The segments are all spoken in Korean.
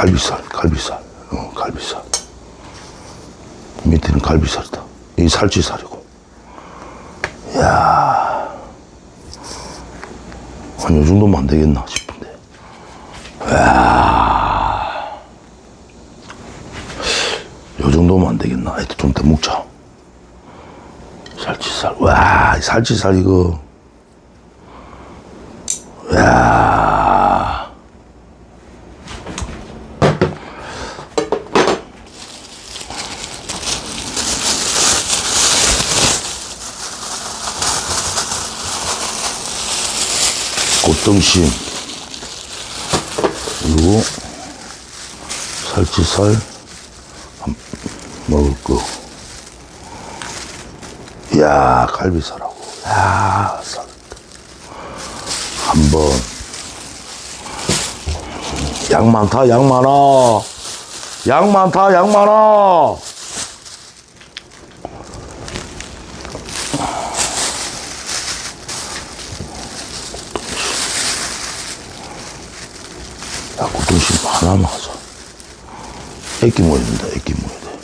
갈비살, 갈비살, 어, 갈비살. 밑에는 갈비살이다. 이 살치살이고. 야, 한 요 정도면 안 되겠나 싶은데. 야, 요 정도면 안 되겠나. 하여튼 좀더 묵자. 살치살, 와, 이 살치살 이거. 야. 꽃등심 그리고 살치살? 한- 먹을 거. 이야 갈비살하고. 야 살. 한번. 양 많다 양 많아. 양 많다 양 많아 야 고등심 하나만 하자. 애기 된다 애기 돼.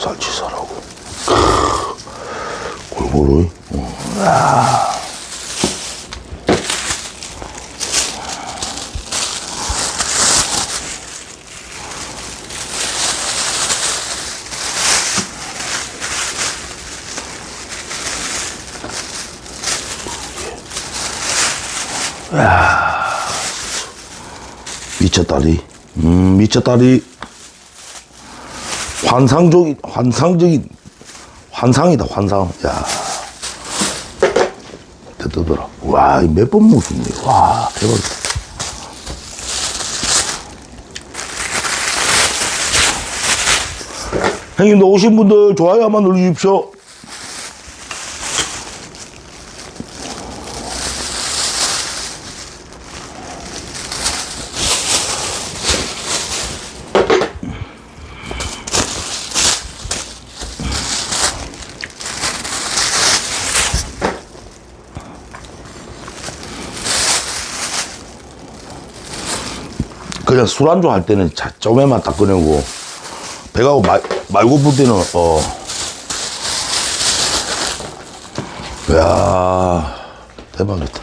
살치살하고. 크, 골고루 어. 미쳤다리. 음, 미쳤다리. 환상적인, 환상적인, 환상이다, 환상. 야. 뜨더라. 와, 몇번 먹었네. 와, 대박이다. 형님도 오신 분들 좋아요 한번 눌러주십시오. 그냥 술안주 할 때는 자, 쪼매만 딱 꺼내고 배가 말, 말고 불 때는 어. 야 대박이다.